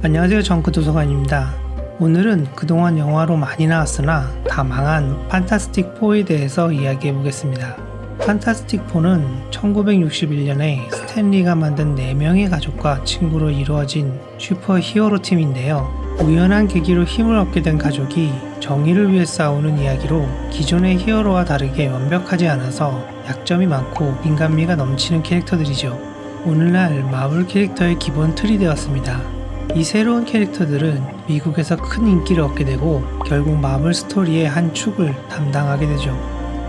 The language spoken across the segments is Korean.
안녕하세요. 정크 도서관입니다. 오늘은 그동안 영화로 많이 나왔으나 다 망한 판타스틱 4에 대해서 이야기해 보겠습니다. 판타스틱 4는 1961년에 스탠리가 만든 4명의 가족과 친구로 이루어진 슈퍼 히어로 팀인데요. 우연한 계기로 힘을 얻게 된 가족이 정의를 위해 싸우는 이야기로 기존의 히어로와 다르게 완벽하지 않아서 약점이 많고 인간미가 넘치는 캐릭터들이죠. 오늘날 마블 캐릭터의 기본 틀이 되었습니다. 이 새로운 캐릭터들은 미국에서 큰 인기를 얻게 되고 결국 마블 스토리의 한 축을 담당하게 되죠.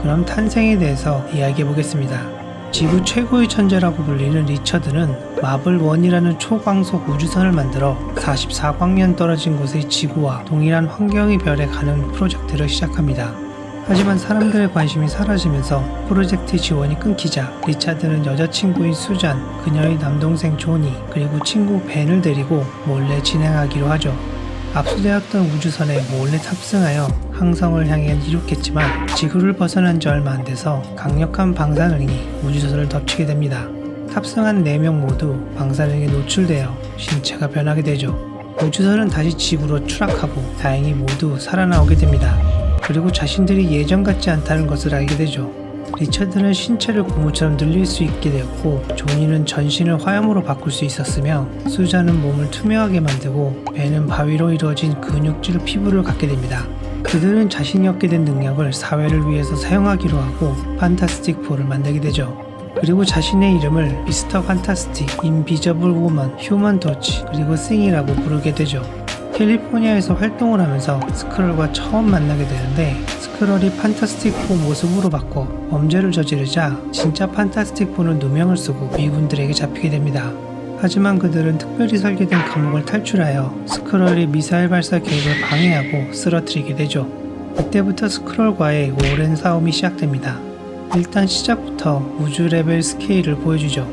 그럼 탄생에 대해서 이야기해 보겠습니다. 지구 최고의 천재라고 불리는 리처드는 마블 1이라는 초광속 우주선을 만들어 44광년 떨어진 곳의 지구와 동일한 환경의 별에 가는 프로젝트를 시작합니다. 하지만 사람들의 관심이 사라지면서 프로젝트 지원이 끊기자 리차드는 여자친구인 수잔, 그녀의 남동생 조니, 그리고 친구 벤을 데리고 몰래 진행하기로 하죠. 압수되었던 우주선에 몰래 탑승하여 항성을 향해 이륙했지만 지구를 벗어난 지 얼마 안 돼서 강력한 방사능이 우주선을 덮치게 됩니다. 탑승한 4명 모두 방사능에 노출되어 신체가 변하게 되죠. 우주선은 다시 지구로 추락하고 다행히 모두 살아나오게 됩니다. 그리고 자신들이 예전 같지 않다는 것을 알게 되죠. 리처드는 신체를 고무처럼 늘릴 수 있게 되었고 조니는 전신을 화염으로 바꿀 수 있었으며 수자는 몸을 투명하게 만들고 배는 바위로 이루어진 근육질 피부를 갖게 됩니다. 그들은 자신이 얻게 된 능력을 사회를 위해서 사용하기로 하고 판타스틱 4를 만들게 되죠. 그리고 자신의 이름을 미스터 판타스틱, 인비저블 우먼, 휴먼 터치, 그리고 싱이라고 부르게 되죠. 캘리포니아에서 활동을 하면서 스크롤과 처음 만나게 되는데 스크롤이 판타스틱 4 모습으로 바꿔 범죄를 저지르자 진짜 판타스틱 4는 누명을 쓰고 미군들에게 잡히게 됩니다. 하지만 그들은 특별히 설계된 감옥을 탈출하여 스크롤의 미사일 발사 계획을 방해하고 쓰러뜨리게 되죠. 이때부터 스크롤과의 오랜 싸움이 시작됩니다. 일단 시작부터 우주 레벨 스케일을 보여주죠.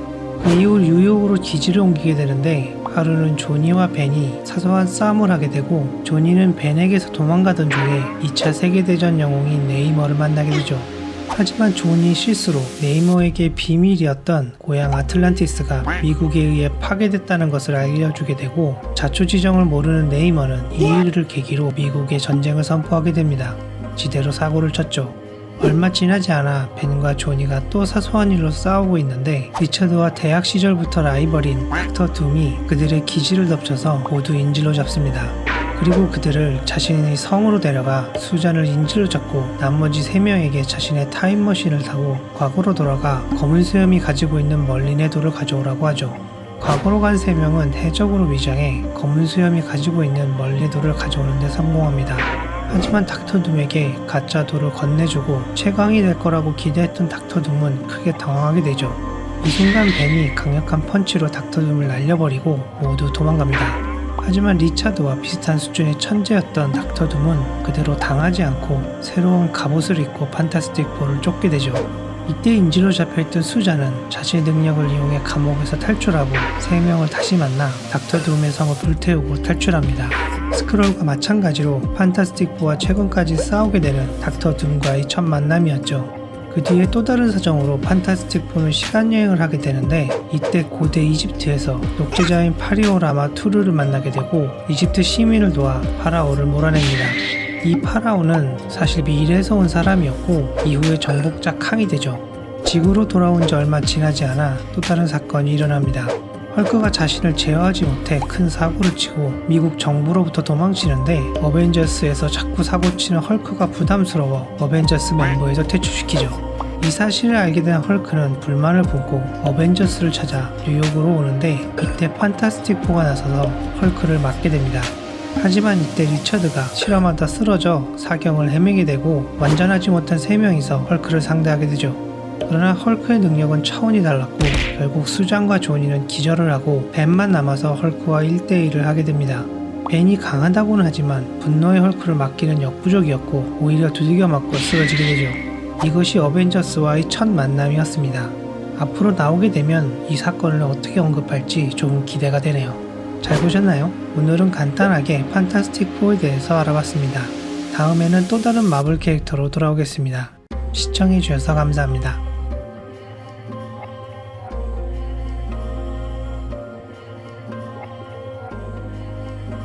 그 이후 뉴욕으로 기지를 옮기게 되는데 하루는 조니와 벤이 사소한 싸움을 하게 되고 조니는 벤에게서 도망가던 중에 2차 세계대전 영웅인 네이머를 만나게 되죠. 하지만 조니 실수로 네이머에게 비밀이었던 고향 아틀란티스가 미국에 의해 파괴됐다는 것을 알려주게 되고 자초지정을 모르는 네이머는 이 일을 계기로 미국에 전쟁을 선포하게 됩니다. 지대로 사고를 쳤죠. 얼마 지나지 않아 벤과 조니가 또 사소한 일로 싸우고 있는데 리처드와 대학 시절부터 라이벌인 닥터 둠이 그들의 기지를 덮쳐서 모두 인질로 잡습니다. 그리고 그들을 자신의 성으로 데려가 수잔을 인질로 잡고 나머지 3명에게 자신의 타임머신을 타고 과거로 돌아가 검은 수염이 가지고 있는 멀린의 돌을 가져오라고 하죠. 과거로 간 3명은 해적으로 위장해 검은 수염이 가지고 있는 멀리 돌을 가져오는데 성공합니다. 하지만 닥터 둠에게 가짜 돌을 건네주고 최강이 될 거라고 기대했던 닥터 둠은 크게 당황하게 되죠. 이 순간 벤이 강력한 펀치로 닥터 둠을 날려버리고 모두 도망갑니다. 하지만 리차드와 비슷한 수준의 천재였던 닥터 둠은 그대로 당하지 않고 새로운 갑옷을 입고 판타스틱 4를 쫓게 되죠. 이때 인질로 잡혀있던 수자는 자신의 능력을 이용해 감옥에서 탈출하고 세 명을 다시 만나 닥터 둠의 성을 불태우고 탈출합니다. 스크롤과 마찬가지로 판타스틱 4와 최근까지 싸우게 되는 닥터 둠과의 첫 만남이었죠. 그 뒤에 또 다른 사정으로 판타스틱 4는 시간여행을 하게 되는데 이때 고대 이집트에서 독재자인 파리오라마 투르를 만나게 되고 이집트 시민을 도와 파라오를 몰아냅니다. 이 파라오는 사실 미래에서 온 사람이었고 이후에 정복자 캉이 되죠. 지구로 돌아온 지 얼마 지나지 않아 또 다른 사건이 일어납니다. 헐크가 자신을 제어하지 못해 큰 사고를 치고 미국 정부로부터 도망치는데 어벤져스에서 자꾸 사고치는 헐크가 부담스러워 어벤져스 멤버에서 퇴출시키죠. 이 사실을 알게 된 헐크는 불만을 품고 어벤져스를 찾아 뉴욕으로 오는데 이때 판타스틱 4가 나서서 헐크를 막게 됩니다. 하지만 이때 리처드가 실험하다 쓰러져 사경을 헤매게 되고 완전하지 못한 세 명이서 헐크를 상대하게 되죠. 그러나 헐크의 능력은 차원이 달랐고 결국 수장과 조니는 기절을 하고 벤만 남아서 헐크와 1대1을 하게 됩니다. 벤이 강하다고는 하지만 분노의 헐크를 막기는 역부족이었고 오히려 두들겨 맞고 쓰러지게 되죠. 이것이 어벤져스와의 첫 만남이었습니다. 앞으로 나오게 되면 이 사건을 어떻게 언급할지 조금 기대가 되네요. 잘 보셨나요? 오늘은 간단하게 판타스틱 4에 대해서 알아봤습니다. 다음에는 또 다른 마블 캐릭터로 돌아오겠습니다. 시청해주셔서 감사합니다.